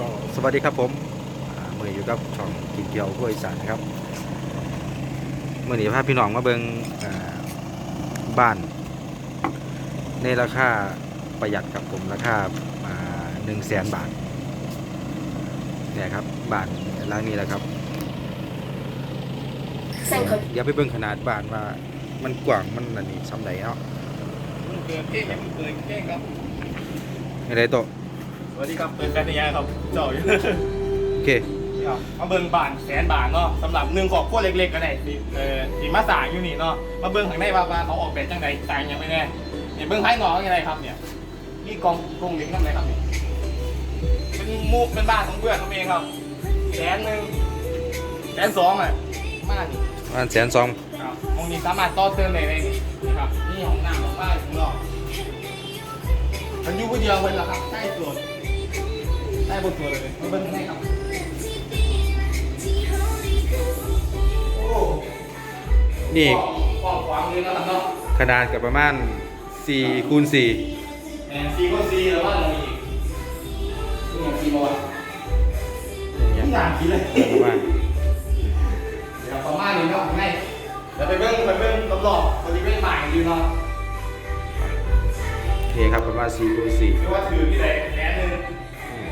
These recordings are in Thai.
ก็สวัสดีครับผมอ่ามื่อนี้อยู่กับช่องกินเกียวผู้อีสานนะครับมื่อนี้พาพี่น้องมาเบิงอ่าบ้าน ในราคาประหยัดครับผมราคาหนึ่งแสนบาทเนี่ยครับบ้านหล้างนี้แหละครับเส้นเขาเดี๋ยวไปเบิ่งขนาดบ้านว่ามันกว้างมันอันนี้ซ้ำใดเนาะมันเกินเพ่งมันเกินเพ่งครับไม่ได้โตะส วัสดีครับเปิดการทยายครับเจ้าอยู่โอเคครับมาเบิ่งบานแสนบาทเนาะสำหรับหนึ่งครอบครัวเล็กๆกันได้ที่เอ่อที่มาสร้างอยู่นี่เนาะมาเบิ่งข้างในว่าว่าเขาออกแบบจังไดสร้างยังไม่แน่เนี่ยเบิ่งภายนอกยังไงครับเนี่ยนี่กองกองเล็กนั่นเลยครับนี่เป็นหมูเป็นบ้านของเพื่อนผมเองครับแสนหนึ่งแสนสองอะมากนี่บ้านแสนสองครับห้องนี้สามารถต่อเติมได้เลยนี่ครับนี่ห้องน้ำของบ้านของเรามันอยู่คนเดียวเลยเหรอครับใต้ส่ว นใต้บนตัวเลยมาเบิ่งข้างในครับโอ้นี่กว้างขวางเลยนะครับเนาะขนาดกับประมาณ4คูณ4แหมซีก็ซีแล้วว่าอะไรอีกนี่อย่างซีบอลอย่างทุกอย่างคิดเลยประมาณเดี๋ยวประมาณนี้เนาะให้เดี๋ยวไปเบิ้งไปเบิ้งรอบๆบริเวณใหม่อยู่เนาะโอเคครับประมาณ4คูณหรือว่าถือที่ไหนแค่นึง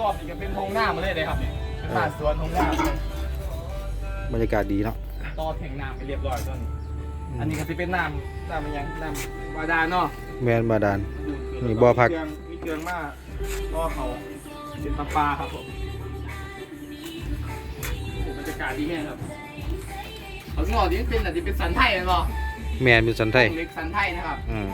รอบๆนี่ก็เป็นทงหน้ามาเลยเลยครับเนี่ยเป็นบ้านสวนทงหน้าเลยบรรยากาศดีเนาะต่อแทงน้ำไปเรียบร้อยต้นอันนี้ก็จะเป็นน้ำน้ำมันยังน้ำบาดาลเนาะแมนบาดาล มีบ่อพัก มีเครื่องมีเครื่องมากก็เขาเป็นปลาปลาครับผมโอ้บรรยากาศดีแน่ครับเขาที่บอกที่เป็นอะไรที่เป็นสันไทยนะบอแมนเป็นสันไทยเล็กสันไทยนะครับ อืม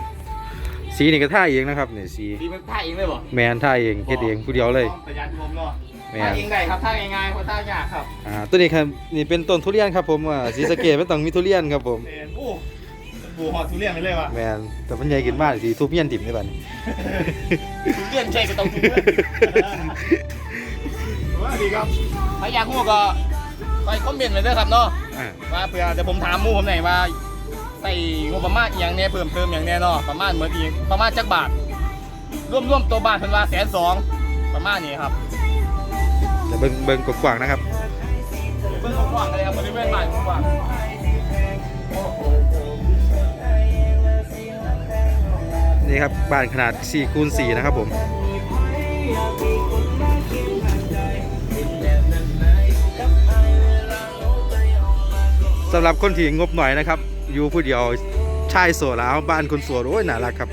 สีนี่ก็ท่าเองนะครับนี่สีดีเป็นท่าเองเลยบ่แมนท่าเองเฮ็ดเองผู้เดียวเลยประหยัดงบเนาะแม่นท่าเองได้ครับท่าง่ายๆเพราะท่ายากครับอ่าตัวนี้ครับนี่เป็นต้นทุเรียนครับผมอ่าสีสะเกตไม่ต้องมีทุเรียนครับผมเอ็นโอ้บูหอดทุเรียนไปเลยว่ะแมนแต่มันใหญ่กินมากสีทุบเมียนถิ่มได้ป่ะนี่ทุเรียนใช่ก็ต้องทุเรียนว่าดีครับถ้าอยากรู้ก็ไปคอมเมนต์เลยเด้อครับเนาะอ่าว่าเผื่อเดี๋ยวผมถามหมู่ผมหน่อยว่า ใส่งบประมาณอหย่างเนี้ยเพิ่มเติมอย่างเนี้ยเนาะประมาณเหมือนอีกประมาณจักบาทร่วมร่วมตัวบาทเพิ่นว่าแสนสองประมาณนี้ครับเดี๋ยวเบิ่งเบิ่งกว้างๆนะครับเพิ่นกว้างๆเลยครับบริเวณบ้านกว้างนี่ครับบ้านขนาด4คูณ4นะครับผม สำหรับคนที่งบหน่อยนะครับ อยู่ผู้เดียวชายโสดแล้วบ้านคนโสดโอ้ยน่ารักครับ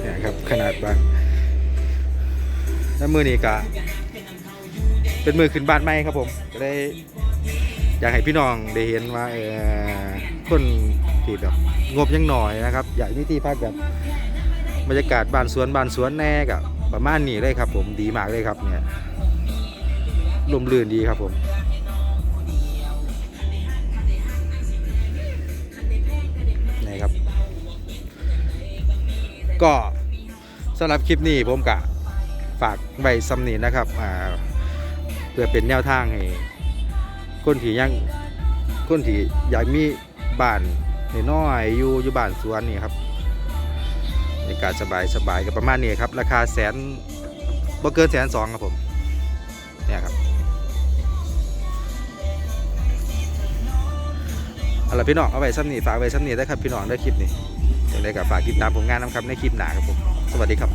เนี่ยครับขนาดบ้านแล้วมือนี้ก็เป็นมือขึ้นบ้านใหม่ครับผมก็ได้อยากให้พี่น้องได้เห็นว่าเออคนที่แบบงบยังหน่อยนะครับ อยากมีที่พักแบบบรรยากาศบ้านสวนบ้านสวนแน่กับประมาณนี้เลยครับผมดีมากเลยครับเนี่ยลมลื่นดีครับผม ก็สำหรับคลิปนี้ผมกะฝากไว้สำนีนะครับเพื่อเป็นแนวทางให้คนที่ยังคนที่อยากมีบ้านน้อยอยู่อยู่บ้านสวนนี่ครับในการสบายสบายๆกับประมาณนี้ครับ ราคาแสนบ่เกินแสนสองครับผมเนี่ยครับเอาละพี่น้องเอาไว้ซ้ำนี่ฝากไว้ซ้ำนี่ได้ครับพี่น้องได้คลิปนี่ ได้ก็ฝากติดตามผลงานนะครับในคลิปหน้าครับผม สวัสดีครับ